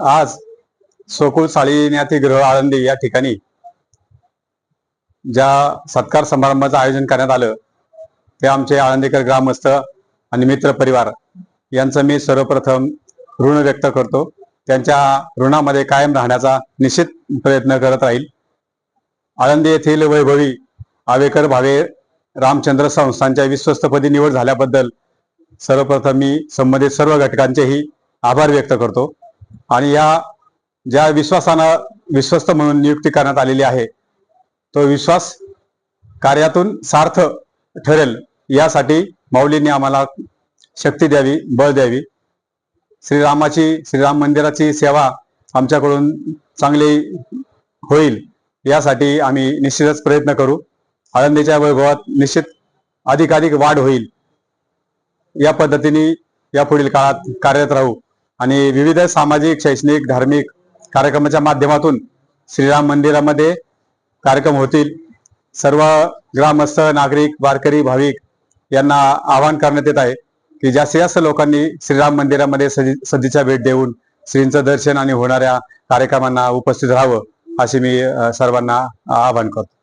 आज सोकुळ साळीन्यातिगृह आळंदी या ठिकाणी ज्या सत्कार समारंभाचं आयोजन करण्यात आलं ते आमचे आळंदीकर ग्रामस्थ आणि मित्र परिवार यांचं मी सर्वप्रथम ऋण व्यक्त करतो. त्यांच्या ऋणामध्ये कायम राहण्याचा निश्चित प्रयत्न करत राहील. आळंदी येथील वैभवी आवेकर भावे रामचंद्र संस्थांच्या विश्वस्तपदी निवड झाल्याबद्दल सर्वप्रथम मी संबंधित सर्व घटकांचेही आभार व्यक्त करतो. आणि या ज्या विश्वासानं विश्वस्त म्हणून नियुक्ती करण्यात आलेली आहे तो विश्वास कार्यातून सार्थ ठरेल यासाठी माऊलींनी आम्हाला शक्ती द्यावी बळ द्यावी. श्रीरामाची श्रीराम मंदिराची सेवा आमच्याकडून चांगली होईल यासाठी आम्ही निश्चितच प्रयत्न करू. आळंदीच्या वैभवात निश्चित अधिकाधिक वाढ होईल. या पद्धतीने या पुढील काळात कार्यरत राहू. आणि विविध सामाजिक शैक्षणिक धार्मिक कार्यक्रमाच्या माध्यमातून श्रीराम मंदिरामध्ये कार्यक्रम होतील. सर्व ग्रामस्थ नागरिक वारकरी भाविक यांना आवाहन करण्यात येत आहे की जास्तीत जास्त लोकांनी श्रीराम मंदिरामध्ये सदीच्या भेट देऊन श्रींचं दर्शन आणि होणाऱ्या कार्यक्रमांना उपस्थित राहावं अशी मी सर्वांना आवाहन करतो.